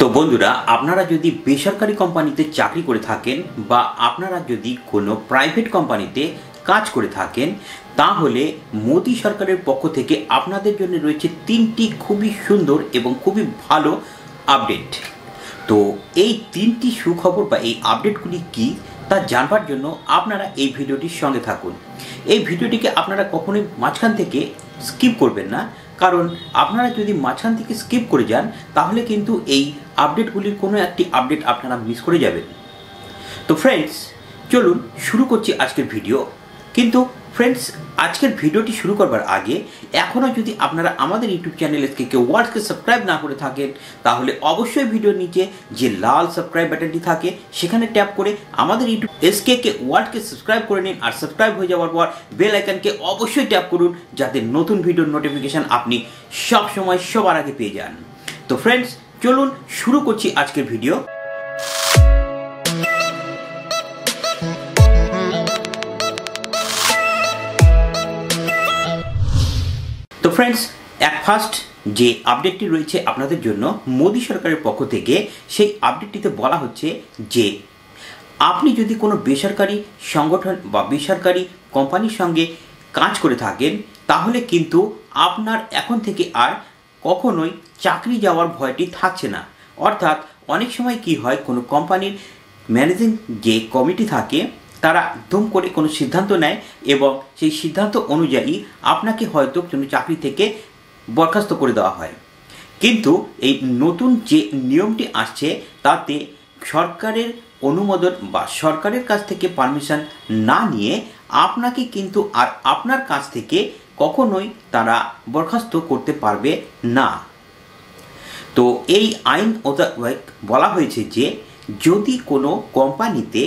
তো বন্ধুরা, আপনারা যদি বেসরকারি কোম্পানিতে চাকরি করে থাকেন বা আপনারা যদি কোনো প্রাইভেট কোম্পানিতে কাজ করে থাকেন, তাহলে মোদী সরকারের পক্ষ থেকে আপনাদের জন্য রয়েছে তিনটি খুবই সুন্দর এবং খুবই ভালো আপডেট তো এই তিনটি সুখবর বা এই আপডেটগুলি কি, তা জানবার জন্য আপনারা এই ভিডিওটির সঙ্গে থাকুন। এই ভিডিওটিকে আপনারা কখনোই মাঝখান থেকে স্কিপ করবেন না। কারণ আপনারা যদি মাঝখান থেকে স্কিপ করে যান, তাহলে কিন্তু এই আপডেটগুলির কোনো একটি আপডেট আপনারা মিস করে যাবেন। তো ফ্রেন্ডস চলুন শুরু করছি আজকের ভিডিও কিন্তু ফ্রেন্ডস আজকের ভিডিওটি শুরু করবার আগে এখনও যদি আপনারা আমাদের ইউটিউব চ্যানেল এসকে কেউ ওয়ার্ডসকে সাবস্ক্রাইব না করে থাকেন, তাহলে অবশ্যই ভিডিওর নিচে যে লাল সাবস্ক্রাইব বাটনটি থাকে, সেখানে ট্যাপ করে আমাদের ইউটিউব এসকে কে ওয়ার্ডকে সাবস্ক্রাইব করে নিন আর সাবস্ক্রাইব হয়ে যাওয়ার পর বেল আইকনকে অবশ্যই ট্যাপ করুন, যাতে নতুন ভিডিওর নোটিফিকেশান আপনি সব সময় সবার আগে পেয়ে যান। তো ফ্রেন্ডস চলুন শুরু করছি আজকের ভিডিও। ফ্রেন্ডস এক ফার্স্ট যে আপডেটটি রয়েছে আপনাদের জন্য মোদী সরকারের পক্ষ থেকে, সেই আপডেটটিতে বলা হচ্ছে যে, আপনি যদি কোনো বেসরকারি সংগঠন বা বেসরকারি কোম্পানির সঙ্গে কাজ করে থাকেন, তাহলে কিন্তু আপনার এখন থেকে আর কখনোই চাকরি যাওয়ার ভয়টি থাকছে না। অর্থাৎ অনেক সময় কি হয়, কোনো কোম্পানির ম্যানেজিং যে কমিটি থাকে তারা দুম করে কোনো সিদ্ধান্ত নেয় এবং সেই সিদ্ধান্ত অনুযায়ী আপনাকে হয়তো কোনো চাকরি থেকে বরখাস্ত করে দেওয়া হয়। কিন্তু এই নতুন যে নিয়মটি আসছে, তাতে সরকারের অনুমোদন বা সরকারের কাছ থেকে পারমিশন না নিয়ে আপনাকে কিন্তু আর আপনার কাছ থেকে কখনোই তারা বরখাস্ত করতে পারবে না। তো এই আইন বলা হয়েছে যে, যদি কোনো কোম্পানিতে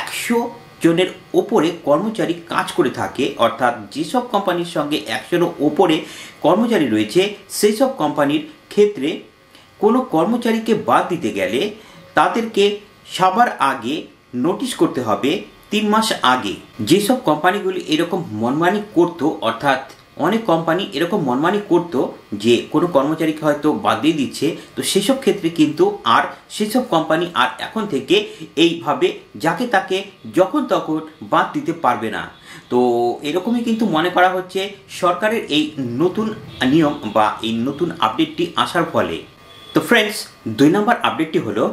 একশো জনের ওপরে কর্মচারী কাজ করে থাকে, অর্থাৎ যেসব কোম্পানির সঙ্গে একশোরও ওপরে কর্মচারী রয়েছে সেই সব কোম্পানির ক্ষেত্রে কোনো কর্মচারীকে বাদ দিতে গেলে তাদেরকে সবার আগে নোটিশ করতে হবে তিন মাস আগে। যেসব কোম্পানিগুলি এরকম মনমানি করত, অর্থাৎ অনেক কোম্পানি এরকম মনমানি করতো যে কোনো কর্মচারীকে হয়তো বাদ দিয়ে দিচ্ছে। তো সেসব ক্ষেত্রে কিন্তু আর সেসব কোম্পানি আর এখন থেকে এইভাবে যাকে তাকে যখন তখন বাদ দিতে পারবে না। তো এরকমই কিন্তু মনে করা হচ্ছে সরকারের এই নতুন নিয়ম বা এই নতুন আপডেটটি আসার ফলে। তো ফ্রেন্ডস দুই নম্বর আপডেটটি হলো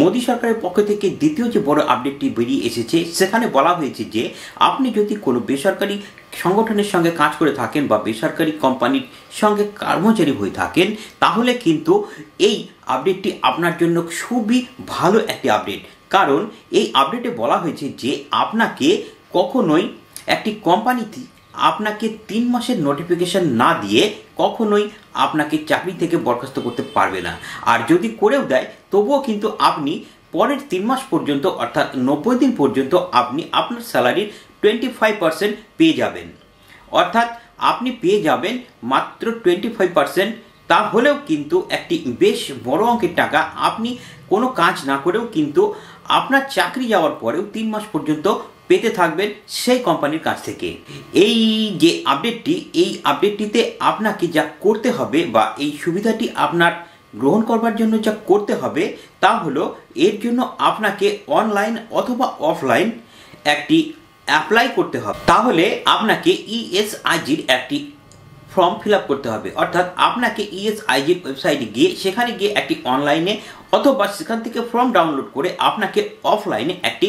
মোদী সরকারের পক্ষ থেকে দ্বিতীয় যে বড় আপডেটটি বেরিয়ে এসেছে, সেখানে বলা হয়েছে যে, আপনি যদি কোনো বেসরকারি সংগঠনের সঙ্গে কাজ করে থাকেন বা বেসরকারি কোম্পানির সঙ্গে কর্মচারী হয়ে থাকেন, তাহলে কিন্তু এই আপডেটটি আপনার জন্য খুবই ভালো একটি আপডেট কারণ এই আপডেটে বলা হয়েছে যে, আপনাকে কখনোই একটি কোম্পানিতে আপনাকে তিন মাসের নোটিফিকেশন না দিয়ে কখনোই আপনাকে চাকরি থেকে বরখাস্ত করতে পারবে না। আর যদি করেও দেয়, তবুও কিন্তু আপনি পরের তিন মাস পর্যন্ত, অর্থাৎ নব্বই দিন পর্যন্ত আপনি আপনার স্যালারির টোয়েন্টি ফাইভ পার্সেন্ট পেয়ে যাবেন। অর্থাৎ আপনি পেয়ে যাবেন মাত্র টোয়েন্টি ফাইভ পার্সেন্ট তাহলেও কিন্তু একটি বেশ বড় অঙ্কের টাকা আপনি কোনো কাজ না করেও কিন্তু আপনার চাকরি যাওয়ার পরেও তিন মাস পর্যন্ত পেতে থাকবেন সেই কোম্পানির কাছ থেকে। এই যে আপডেটটি এই আপডেটটিতে আপনাকে যা করতে হবে বা এই সুবিধাটি আপনার গ্রহণ করবার জন্য যা করতে হবে তা হলো, এর জন্য আপনাকে অনলাইন অথবা অফলাইন একটি অ্যাপ্লাই করতে হবে। তাহলে আপনাকে ইএসআইজির একটি ফর্ম ফিল করতে হবে। অর্থাৎ আপনাকে ইএসআইজির ওয়েবসাইটে গিয়ে, সেখানে গিয়ে একটি অনলাইনে অথবা সেখান থেকে ফর্ম ডাউনলোড করে আপনাকে অফলাইনে একটি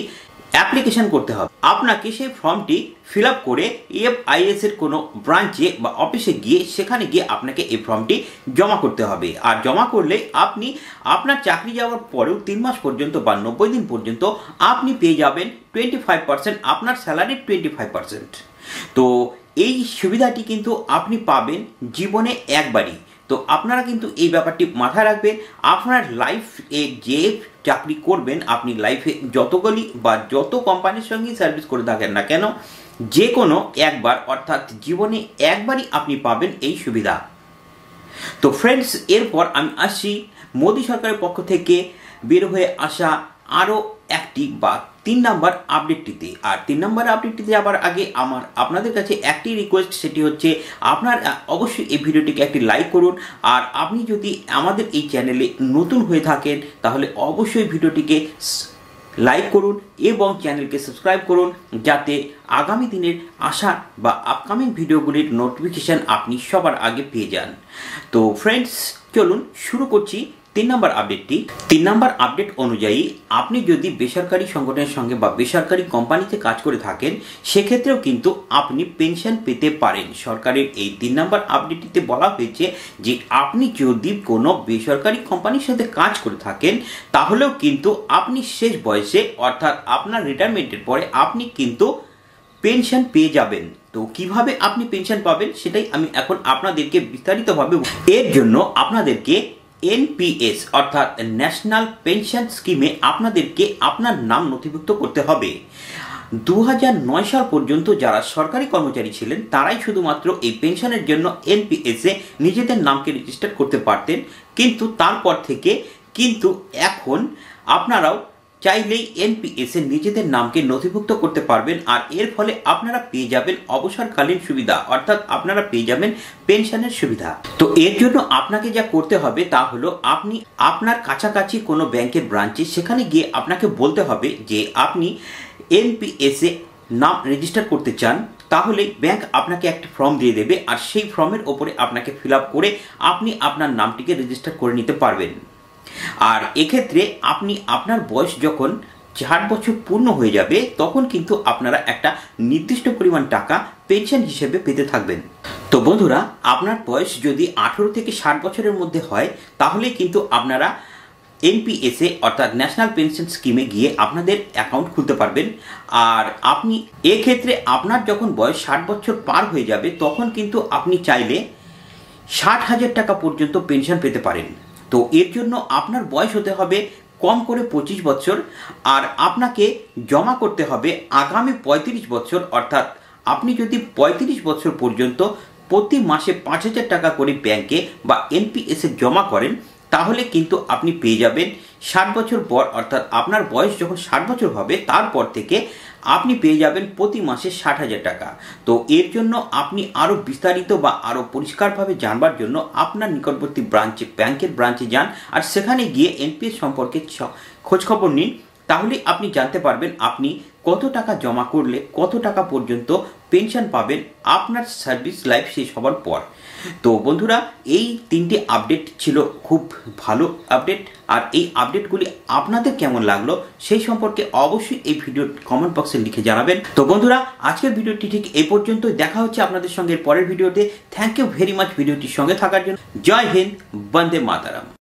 অ্যাপ্লিকেশন করতে হবে। আপনাকে সেই ফর্মটি ফিল আপ করে এফআইএস এর কোনো ব্রাঞ্চে বা অফিসে গিয়ে সেখানে গিয়ে আপনাকে এই ফর্মটি জমা করতে হবে। আর জমা করলে আপনি, আপনার চাকরি যাওয়ার পরেও তিন মাস পর্যন্ত বা নব্বই দিন পর্যন্ত আপনি পেয়ে যাবেন টোয়েন্টি ফাইভ পার্সেন্ট আপনার স্যালারির টোয়েন্টি ফাইভ পার্সেন্ট তো এই সুবিধাটি কিন্তু আপনি পাবেন জীবনে একবারই। তো আপনারা কিন্তু এই ব্যাপারটি মাথায় রাখবেন, আপনার লাইফ এ যে চাকরি করবেন, আপনি লাইফে যতগুলি বা যত কোম্পানির সঙ্গেই সার্ভিস করে থাকেন না কেন যে কোনো একবার অর্থাৎ জীবনে একবারই আপনি পাবেন এই সুবিধা। তো ফ্রেন্ডস এরপর আমি আসছি মোদী সরকারের পক্ষ থেকে বের হয়ে আসা আরও একটি বা তিন নাম্বার আপডেটটিতে। আর তিন নাম্বার আপডেটটিতে আবার আগে আমার আপনাদের কাছে একটি রিকোয়েস্ট সেটি হচ্ছে আপনার অবশ্যই এই ভিডিওটিকে একটি লাইক করুন। আর আপনি যদি আমাদের এই চ্যানেলে নতুন হয়ে থাকেন, তাহলে অবশ্যই ভিডিওটিকে লাইক করুন এবং চ্যানেলকে সাবস্ক্রাইব করুন, যাতে আগামী দিনের আসা বা আপকামিং ভিডিওগুলির নোটিফিকেশান আপনি সবার আগে পেয়ে যান। তো ফ্রেন্ডস চলুন শুরু করছি। তিন নম্বর আপডেটটি তিন নম্বর আপডেট অনুযায়ী আপনি যদি বেসরকারি সংগঠনের সঙ্গে বা বেসরকারি কোম্পানিতে কাজ করে থাকেন, সেক্ষেত্রেও কিন্তু আপনি পেনশন পেতে পারেন। সরকারের এই তিন নম্বর আপডেটটিতে বলা হয়েছে যে, আপনি যদি কোনো বেসরকারি কোম্পানির সাথে কাজ করে থাকেন, তাহলেও কিন্তু আপনি শেষ বয়সে, অর্থাৎ আপনার রিটায়ারমেন্টের পরে আপনি কিন্তু পেনশন পেয়ে যাবেন। তো কীভাবে আপনি পেনশন পাবেন, সেটাই আমি এখন আপনাদেরকে বিস্তারিতভাবে এর জন্য আপনাদেরকে এনপিএস অর্থাৎ ন্যাশনাল পেনশন স্কিমে আপনাদেরকে আপনার নাম নথিভুক্ত করতে হবে। দু সাল পর্যন্ত যারা সরকারি কর্মচারী ছিলেন, তারাই শুধুমাত্র এই পেনশনের জন্য এনপিএসে নিজেদের নামকে রেজিস্টার করতে পারতেন। কিন্তু তারপর থেকে, কিন্তু এখন আপনারাও চাইলেই এনপিএস নিজেদের নামকে নথিভুক্ত করতে পারবেন, আর এর ফলে আপনারা পেয়ে যাবেন অবসরকালীন সুবিধা, অর্থাৎ আপনারা পেয়ে যাবেন পেনশনের সুবিধা। তো এর জন্য আপনাকে যা করতে হবে তা হলো, আপনি আপনার কাছাকাছি কোনো ব্যাংকের ব্রাঞ্চে সেখানে গিয়ে আপনাকে বলতে হবে যে আপনি এনপিএস নাম রেজিস্টার করতে চান, তাহলে ব্যাংক আপনাকে একটা ফর্ম দিয়ে দেবে, আর সেই ফর্মের ওপরে আপনাকে ফিল করে আপনি আপনার নামটিকে রেজিস্টার করে নিতে পারবেন। আর এক্ষেত্রে আপনি আপনার বয়স যখন ষাট বছর পূর্ণ হয়ে যাবে, তখন কিন্তু আপনারা একটা নির্দিষ্ট পরিমাণ টাকা পেনশন হিসেবে পেতে থাকবেন। তো বন্ধুরা, আপনার বয়স যদি আঠেরো থেকে ষাট বছরের মধ্যে হয়, তাহলে কিন্তু আপনারা এনপিএসএ অর্থাৎ ন্যাশনাল পেনশন স্কিমে গিয়ে আপনাদের অ্যাকাউন্ট খুলতে পারবেন। আর আপনি এক্ষেত্রে আপনার যখন বয়স ষাট বছর পার হয়ে যাবে, তখন কিন্তু আপনি চাইলে ষাট হাজার টাকা পর্যন্ত পেনশন পেতে পারেন। তো এর জন্য আপনার বয়স হতে হবে কম করে পঁচিশ বছর, আর আপনাকে জমা করতে হবে আগামী পঁয়ত্রিশ বছর, অর্থাৎ আপনি যদি পঁয়ত্রিশ বছর পর্যন্ত প্রতি মাসে পাঁচ হাজার টাকা করে ব্যাংকে বা এনপিএসে জমা করেন, তাহলে কিন্তু আপনি পেয়ে যাবেন ষাট বছর পর, অর্থাৎ আপনার বয়স যখন ষাট বছর হবে, তারপর থেকে আপনি পেয়ে যাবেন প্রতি মাসে ষাট হাজার টাকা। তো এর জন্য আপনি আরও বিস্তারিত বা আরও পরিষ্কারভাবে জানবার জন্য আপনার নিকটবর্তী ব্রাঞ্চে, ব্যাংকের ব্রাঞ্চে যান আর সেখানে গিয়ে এনপিএস সম্পর্কে খোঁজখবর নিন। তাহলে আপনি জানতে পারবেন আপনি কত টাকা জমা করলে কত টাকা পর্যন্ত পেনশন পাবেন আপনার সার্ভিস লাইফ শেষ হওয়ার পর? তো বন্ধুরা, এই তিনটে আপডেট ছিল খুব ভালো আপডেট। আর এই আপডেটগুলি আপনাদের কেমন লাগল সেই সম্পর্কে অবশ্যই এই ভিডিও কমেন্ট বক্সে লিখে জানাবেন। তো বন্ধুরা, আজকের ভিডিওটি ঠিক এই পর্যন্তই। দেখা হচ্ছে আপনাদের সঙ্গে পরের ভিডিওতে। থ্যাংক ইউ ভেরি মাচ ভিডিওটির সঙ্গে থাকার জন্য। জয় হিন্দ, বন্দে মাতারাম।